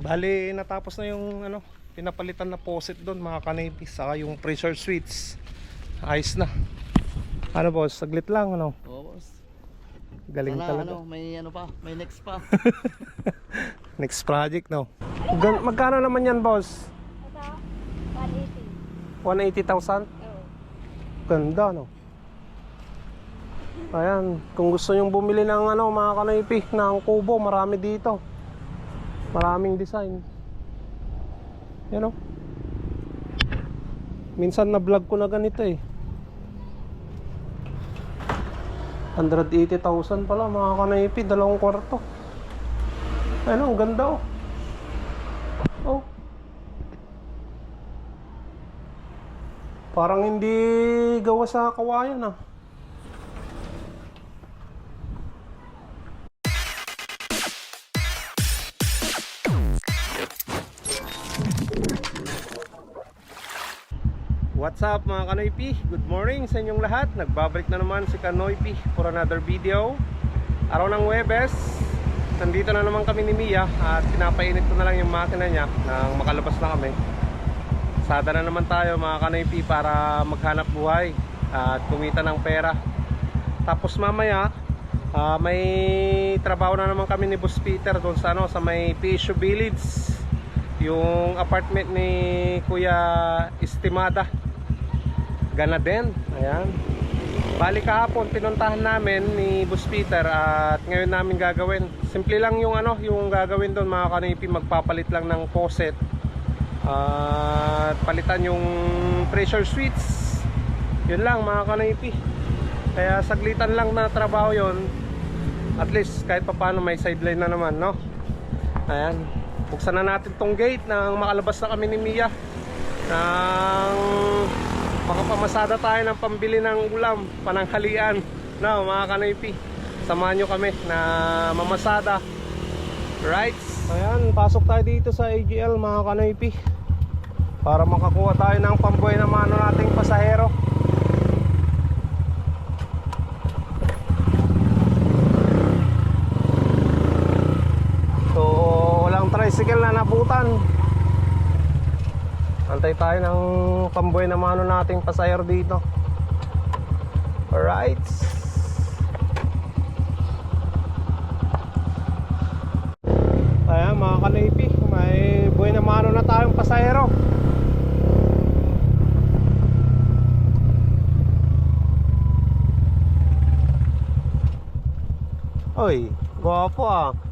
Bali, natapos na yung ano, pinapalitan na faucet doon mga kanaypi. Saka yung pressure switch. Ayos na. Ano boss, saglit lang ano. Oo, boss. Galing Sana, talaga. ano, may ano pa, may next pa. Next project no. Gan- magkano naman yan boss? Ito, 180. 180,000? Oo. Ganda no. Ayan, kung gusto nyong bumili ng ano mga kanaypi, ng kubo, marami dito. Maraming design. Yan o. Minsan na vlog ko na ganito eh. 180,000 pala mga kanaypi, dalawang kwarto. Ayun, ang ganda oh. Oh. Parang hindi gawa sa kawayan ah. What's up mga Kanoypi? Good morning sa inyong lahat. Nagbabalik na naman si Kanoypi for another video. Araw ng Webes. Nandito na naman kami ni Mia at pinapainit ko na lang yung makina niya nang makalabas na kami. Sada na naman tayo mga Kanoypi para maghanap buhay at kumita ng pera. Tapos mamaya ah, may trabaho na naman kami ni Boss Peter doon sa ano sa may PSU Village. Yung apartment ni Kuya Estimada. Gana din. Ayan. Bali kahapon pinuntahan namin ni Boss Peter at ngayon namin gagawin. Simple lang yung ano, yung gagawin doon mga kanipi magpapalit lang ng faucet. At palitan yung pressure switch. Yun lang mga kanipi. Kaya saglitan lang na trabaho yon. At least kahit papaano may sideline na naman, no? Ayan. Buksan na natin tong gate nang makalabas na kami ni Mia. Nang makapamasada tayo ng pambili ng ulam, pananghalian. No, mga kanaypi. Samahan nyo kami na mamasada. Right? Ayan, pasok tayo dito sa AGL mga kanaypi. Para makakuha tayo ng pambuhay na mano nating pasahero. So, walang tricycle na nabutan. Antay tayo ng pambuhay na mano nating pasahero dito. Alright. Ayan mga kanaypi, may buhay na mano na tayong pasahero. Oy, gwapo ah.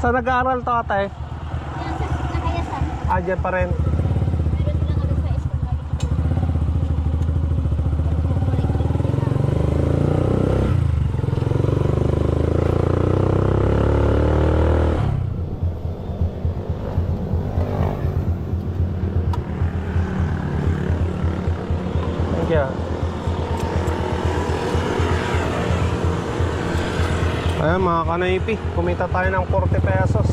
Saan nag-aaral to ate? Yan, sa nakayasan. Ah, dyan pa rin. Kanaypi, kumita tayo ng 40 pesos.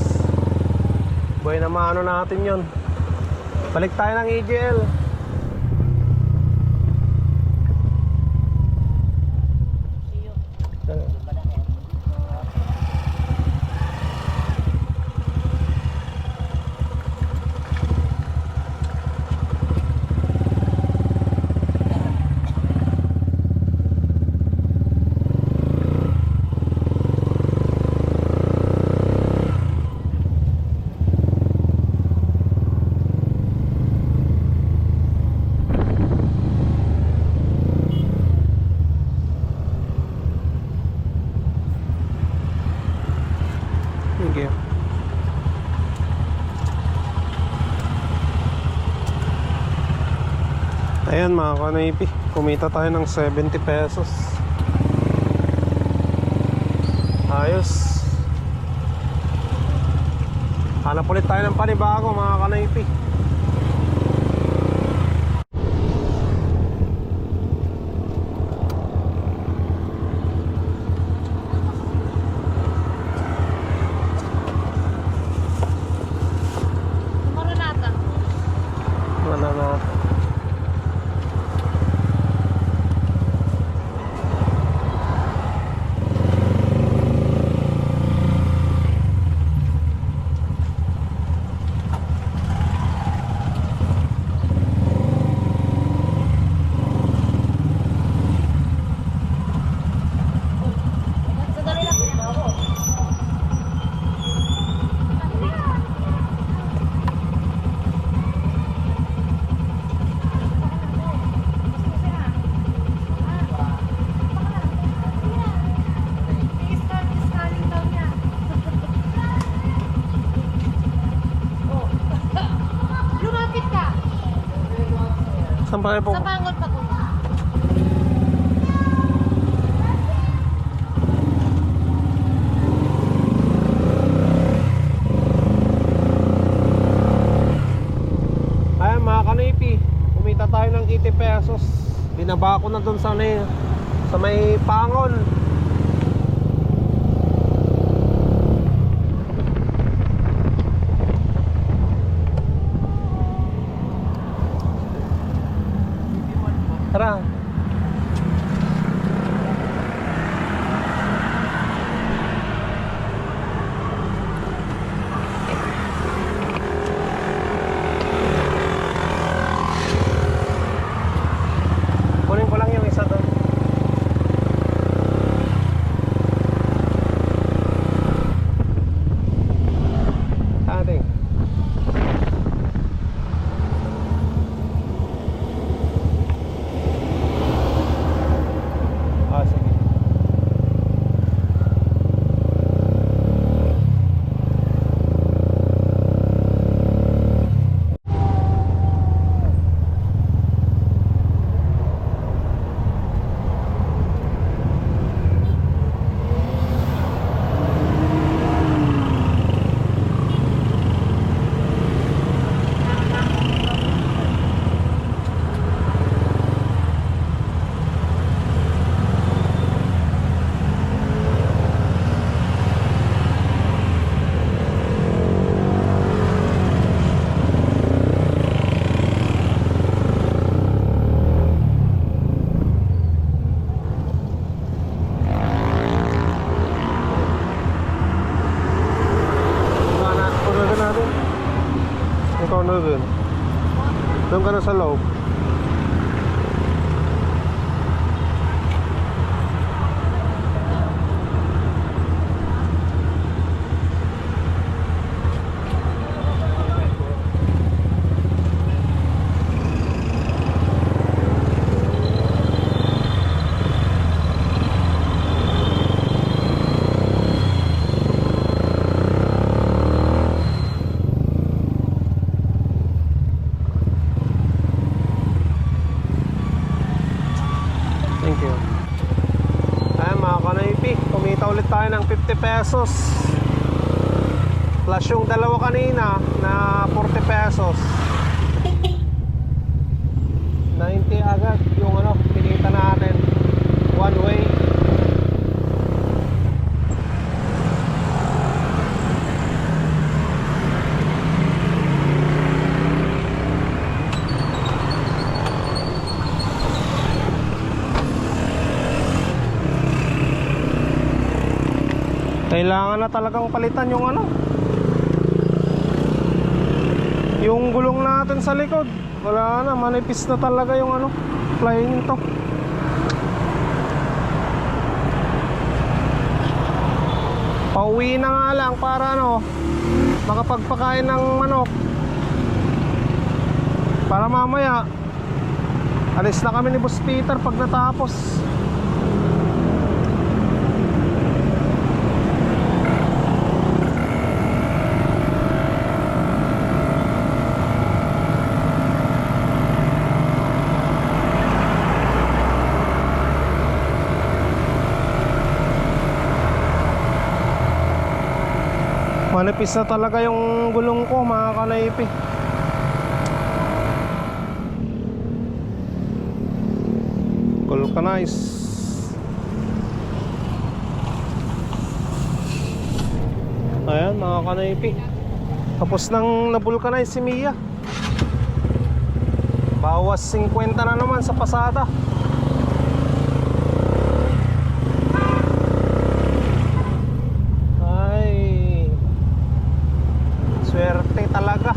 Buhay na maano natin yon. Balik tayo ng AGL. 180 kumita tayo ng 70 pesos. Ayos. Hanap ulit tayo ng panibago mga kanaypi. Pa po. Sa pangon pa kuya. Ayan mga kanipi, kumita tayo ng 80 pesos. Binaba ko na dun sa may, sa may pangon. Tara. Kunin ko lang yung isa doon. Ating. Ah, sige. Wala na. Puno ka natin. Na dun. Doon ka na sa loob. Thank you. Ayan mga kanaypi, kumita ulit tayo ng 50 pesos. Plus yung dalawa kanina na 40 pesos. 90 agad yung ano, pinita natin. One way. Kailangan na talagang palitan yung ano. Yung gulong natin sa likod. Wala na, manipis na talaga yung ano Flying to. Pauwi na nga lang para ano Makapagpakain ng manok. Para mamaya Alis na kami ni Boss Peter pag natapos Manipis na talaga yung gulong ko mga kanaypi. Vulcanize Ayan mga kanaypi. Tapos nang nabulkanize si Mia. Bawas 50 na naman sa pasada Ay Swerte talaga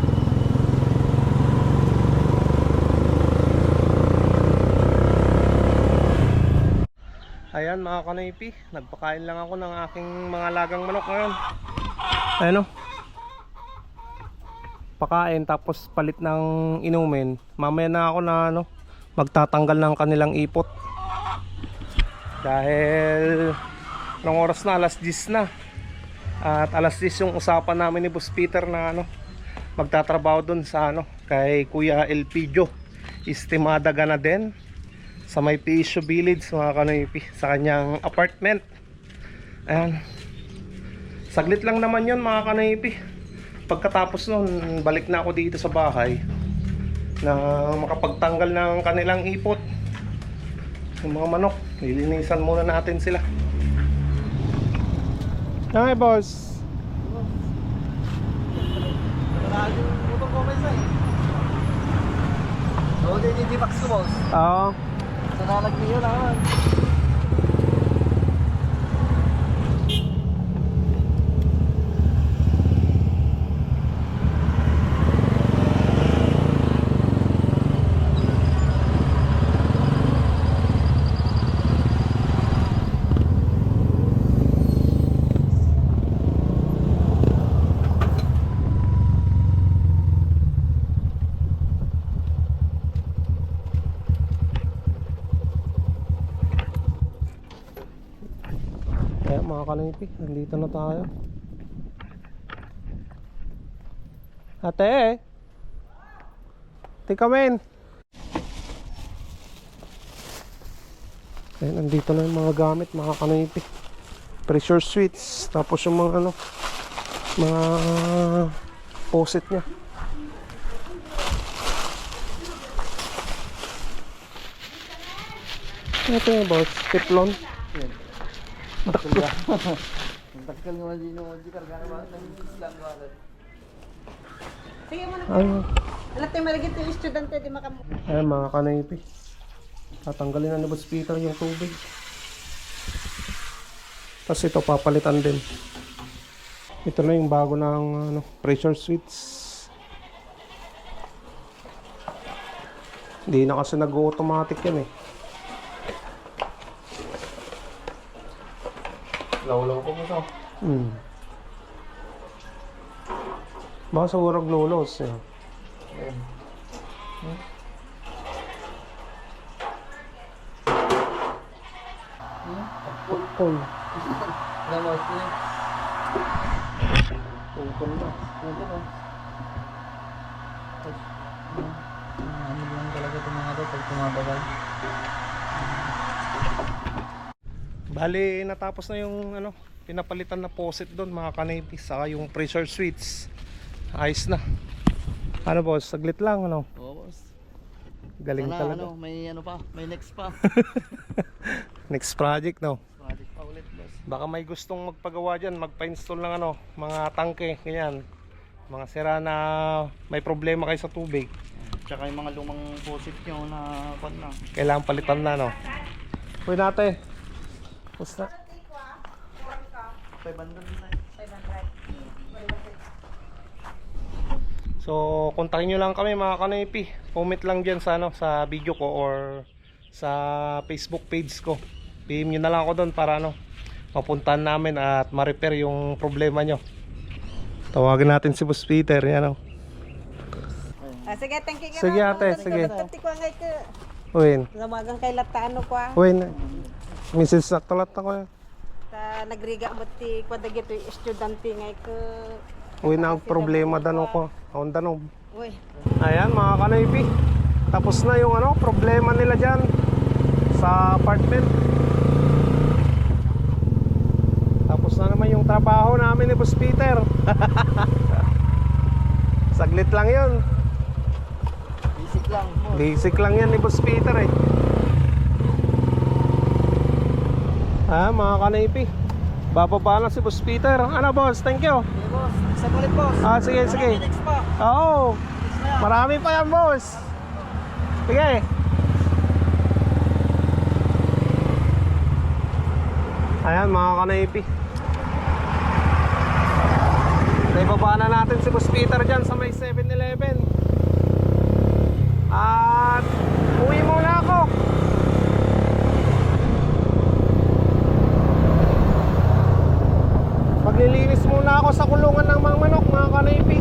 Ayan mga kanaypi. Nagpakain lang ako ng aking mga lagang manok ngayon. Ayan o Pakain tapos palit ng inumin. Mamaya na ako na ano Magtatanggal ng kanilang ipot. Dahil Nung oras na? Alas 10 na. At alas 10 yung usapan namin ni Boss Peter na ano Magtatrabaho dun sa ano Kay Kuya Elpidio Estimada Gana din sa may Pisio Village mga kanoypi sa kanyang apartment. Ayan. Saglit lang naman yun mga kanoypi. Pagkatapos nun, balik na ako dito sa bahay na makapagtanggal ng kanilang ipot. Yung mga manok, lilinisan muna natin sila. Hi, boss. Oo, Max ko boss. Oo. Sa nalag niyo naman. Kaya mga kanipi, nandito na tayo. Ate! Ate, come in! Kaya nandito na yung mga gamit, mga kanipi. Pressure switch, tapos yung mga ano, mga faucet niya. Ito yung boss, Teflon. Ang takal nga di no di karga naman ng Islam wala. Sige mo na. Ano? Alam tayo marigit yung estudyante di makam... Ayan mga kanaypi. Tatanggalin na ni Boss Peter yung tubig. Tapos ito papalitan din. Ito na yung bago ng ano, pressure switch. Hindi na kasi nag-automatic yan eh. Lawlaw ko mo to. Hmm. Baka sa urag lulos eh. Pukol. Alam mo, ito yung Pukol na. ito no. Ano lang talaga itong mga to pag tumatagal. Bali, natapos na yung ano, pinapalitan na faucet doon mga kanaypi saka yung pressure switch. Ayos na. Ano boss, saglit lang ano. Oo boss. Galing Sana talaga. ano, may ano pa, may next pa. Next project no. Project pa ulit boss. Baka may gustong magpagawa diyan, magpa-install ng ano, mga tangke, ganyan. Mga sira na may problema kayo sa tubig. Tsaka yung mga lumang faucet nyo na pan na. Kailangan palitan na no. Uy nate. Basta. 500 na So, kontakin nyo lang kami mga kanipi. Comment lang dyan sa, ano, sa video ko or sa Facebook page ko. PM nyo na lang ako doon para ano, mapuntahan namin at ma-repair yung problema nyo. Tawagin natin si Boss Peter. Yan, oh. Ah, sige, thank you. Sige, ate, sige. Tati ko ngay ka. Uwin. Lamagang kay latano ko ah. Uwin. Mrs. Saktalat ako. Ta nagriga mo ti kwadagi to estudyante ngay ka. Uwin ang problema danon ko. Aon danon. Uy. Ayan mga kanaypi. Tapos na yung ano, problema nila dyan sa apartment. Tapos na naman yung trabaho namin ni Boss Peter. Saglit lang yun. Basic lang. boss. Basic lang yan ni Boss Peter eh. Ah, mga kanaypi. Bababa na si Boss Peter. Ano boss? Thank you. Okay boss, isa ulit boss. Ah, sige, Sana sige. next pa. Oo. Marami pa yan, boss. Sige. Ayan, mga kanaypi. Naibaba na natin si Boss Peter dyan sa may 7-Eleven. At uwi muna ako. Maglilinis muna ako sa kulungan ng mga manok, mga kanaypi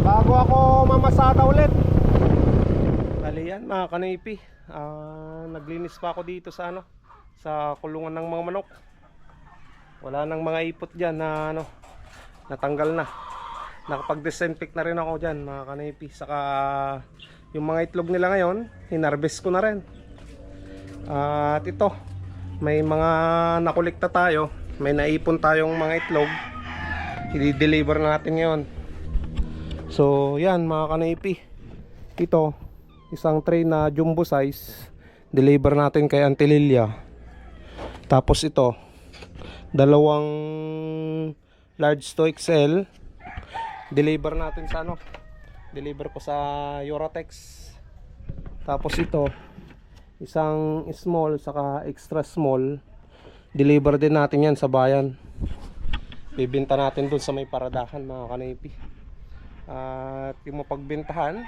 bago ako mamasada ulit bali yan mga kanipi Ah, naglinis pa ako dito sa ano sa kulungan ng mga manok wala nang mga ipot dyan na ano natanggal na nakapag disinfect na rin ako dyan mga kanipi saka yung mga itlog nila ngayon, hinarvest ko na rin. At ito, may mga nakulikta tayo, may naipon tayong mga itlog. I-deliver natin ngayon. So, yan mga kanaypi. Ito, isang tray na jumbo size. Deliver natin kay Auntie Lilia. Tapos ito, dalawang large to XL. Deliver natin sa ano? Deliver ko sa Eurotex. Tapos ito, isang small saka extra small. Deliver din natin yan sa bayan. Bibinta natin dun sa may paradahan mga kanaypi. At yung mapagbintahan,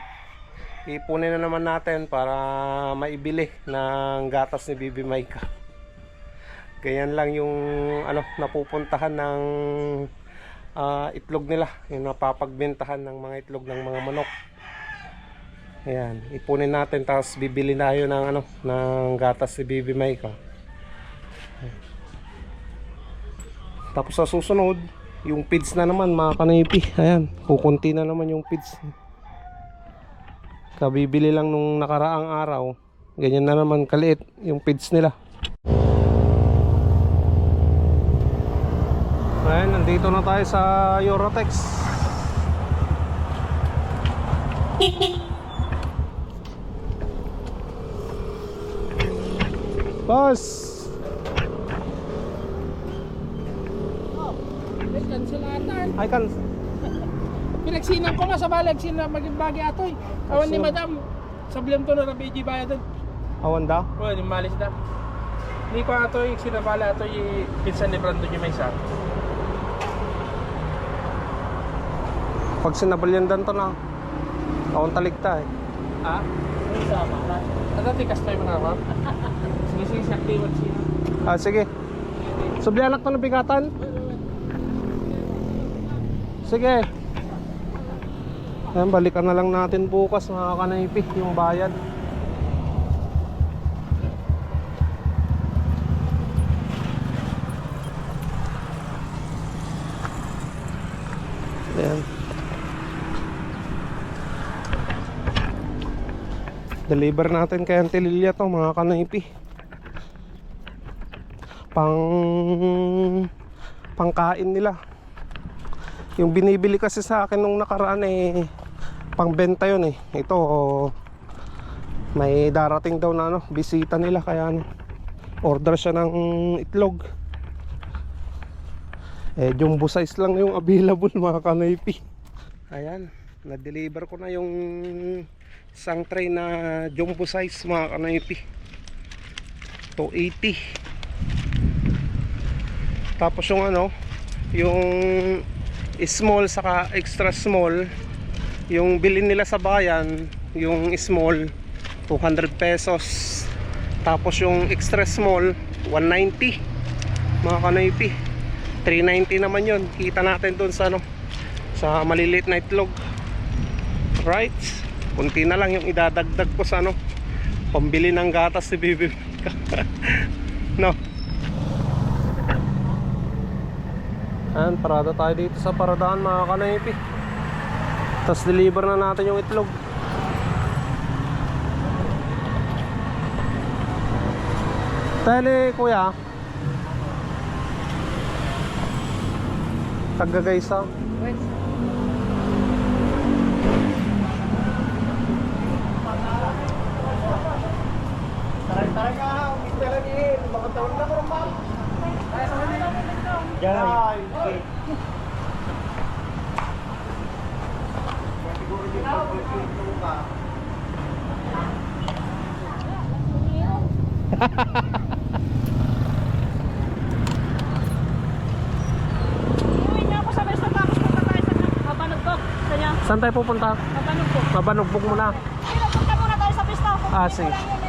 ipunin na naman natin para maibili ng gatas ni Bibi Maika. Ganyan lang yung ano napupuntahan ng ah, itlog nila, yung napapagbentahan ng mga itlog ng mga manok. Ayan, ipunin natin tapos bibili na yun ng ano ng gatas si Bibi Maika. Tapos sa susunod, yung feeds na naman mga kanipi. Ayan, kukunti na naman yung feeds. Kabibili lang nung nakaraang araw. Ganyan na naman kaliit yung feeds nila. Ayan, nandito na tayo sa Eurotex. Boss! Kansilatan. I can... Pinagsinan ko nga sa balag, sina maging bagi atoy. Awan ni madam, sablem to na rabiji bayadan. Awanda? Well, yung malis na. Hindi ko atoy, sinabala atoy, pinsan ni Brando niya may isa. Pag sinabalyan dan to na. Awang taligta eh. Ha? May sama ka. Ano tikas tayo mga ma'am? Sige, sige, sakti mo sino. Ah, sige. Sublianak to ng bigatan? Sige. Ayan, balikan na lang natin bukas mga kanaypi yung bayad. Ayan. Deliver natin kay Auntie Lilia to mga kanaypi. Pang pangkain nila. Yung binibili kasi sa akin nung nakaraan eh pangbenta yun eh. Ito may darating daw na ano, bisita nila kaya ano, order siya ng itlog. Eh jumbo size lang yung available mga kanaypi. Ayan, na-deliver ko na yung isang tray na jumbo size mga kanaypi. 280. Tapos yung ano, yung small saka extra small, yung bilhin nila sa bayan, yung small 200 pesos. Tapos yung extra small 190. Mga kanaypi. 390 naman yun. Kita natin doon sa ano, sa maliliit na itlog. Right? Kunti na lang yung idadagdag ko sa ano, pambili ng gatas si Bibi. no. Ayan, parada tayo dito sa paradahan mga kanaypi. Tapos deliver na natin yung itlog. Tele, kuya. Taga Gaysa. Taray-taray ka, umista lang yun. Baka taon na ko ma'am. Jai. Siguro yung pagpapalito ka. Iuwi niya ako sa resto tapos punta tayo sa Mabanog ko. Kanya, Saan tayo pupunta? Mabanog ko. Mabanugbog muna. Pero punta muna tayo sa pisto. Ah, sige.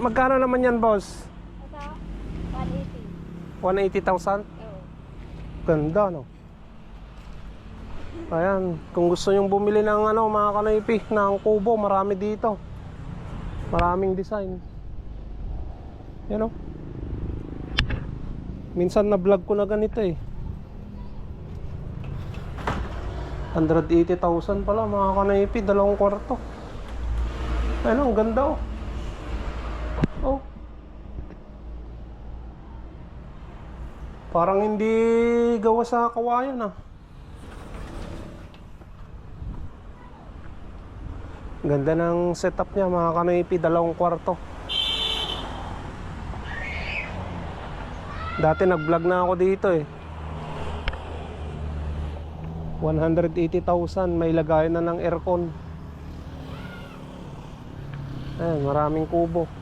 Magkano naman yan, boss? Ito, 180. 180,000? Oo. Ganda, no? Ayan, kung gusto nyong bumili ng ano, mga kanaypi, ng kubo, marami dito. Maraming design. Yan, oh. Minsan na vlog ko na ganito eh. 180,000 pala mga kanaypi, dalawang kwarto. Ayun, ang ganda oh. Oh. Parang hindi gawa sa kawayan ah. Ganda ng setup niya mga kanaypi, dalawang kwarto. Dati nag-vlog na ako dito eh. 180,000 may lagay na ng aircon. Ayan, maraming kubo.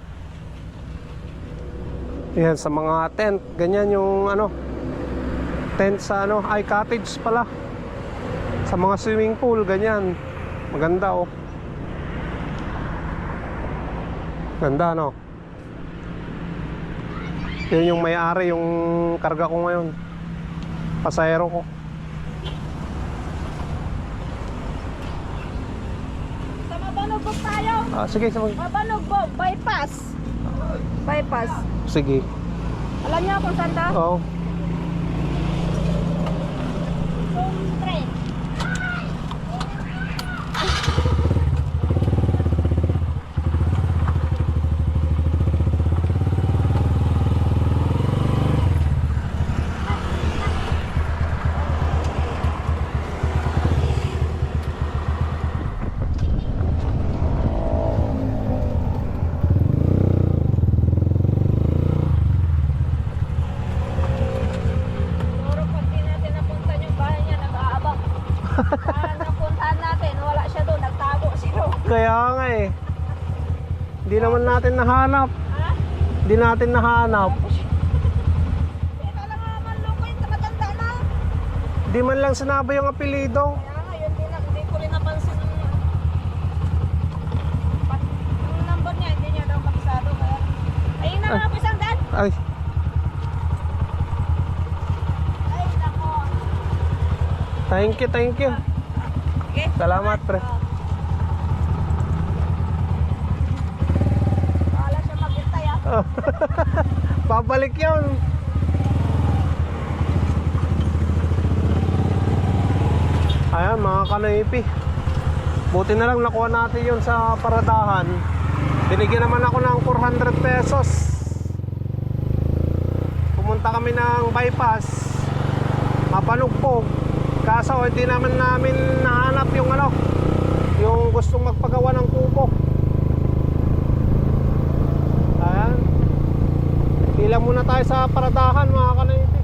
Yan sa mga tent, ganyan yung ano tent sa ano, ay cottage pala. Sa mga swimming pool, ganyan. Maganda oh. Ganda no. Yun yung may-ari yung karga ko ngayon. Pasahero ko. Sa Mabanugbog tayo. Ah, sige, sige. Mabanugbog, bypass. Bypass. Sige. Alam niyo kung saan daw? Oo. Train. Natin nahanap. Ha? Hindi natin nahanap. Kaya lang naman loko yung matanda na. Di man lang sinabi yung apelido. Kaya nga, yun din, hindi ko rin napansin yung, Pat- yung number niya, hindi niya daw kabisado. Kaya, ayun na mga pisang dad. Ay, Ay, nako. thank you, thank you. Okay. Salamat, pre. Oh. Bahala siya Babalik yun. Ayan mga kanaypi. Buti na lang nakuha natin yun sa paradahan. Binigyan naman ako ng 400 pesos. Pumunta kami ng bypass. Mapanugpog. Kaso hindi naman namin nahanap yung ano, yung gustong magpagawa ng Pila muna tayo sa paradahan mga kanaypi.